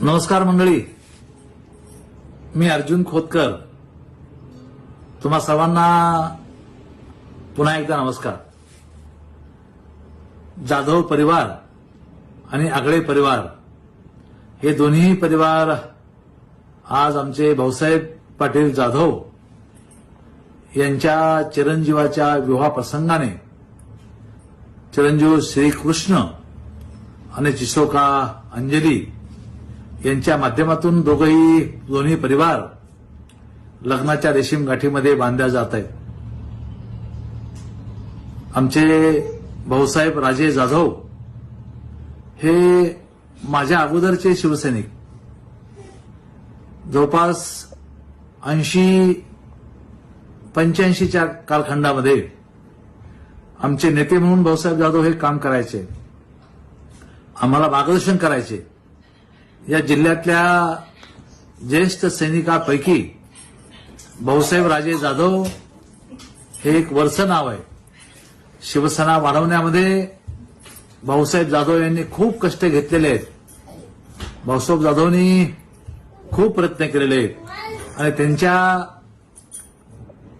नमस्कार मंडळी. मी अर्जुन खोतकर. तुम्हा सर्वांना पुन्हा एकदा नमस्कार. जाधव परिवार आणि आगळे परिवार हे दोन्ही परिवार आज आमचे भाऊसाहेब पाटील जाधव यांच्या चिरंजीवाच्या विवाह प्रसंगाने चिरंजीव श्रीकृष्ण आणि चिशोका अंजली यांच्या माध्यमातून दोघंही दोन्ही परिवार लग्नाच्या रेशीम गाठीमध्ये बांधल्या जात आहेत. आमचे भाऊसाहेब राजे जाधव हे माझ्या अगोदरचे शिवसैनिक. जवळपास ऐंशी पंच्याऐंशीच्या कालखंडामध्ये आमचे नेते म्हणून भाऊसाहेब जाधव हे काम करायचे. आम्हाला मार्गदर्शन करायचे. या जिल्ह्यातल्या ज्येष्ठ सैनिकापैकी भाऊसाहेब राजे जाधव हे एक वर्ष नाव आहे. शिवसेना वाढवण्यामध्ये भाऊसाहेब जाधव यांनी खूप कष्ट घेतलेले आहेत. भाऊसाहेब जाधवनी खूप प्रयत्न केलेले आहेत. आणि त्यांच्या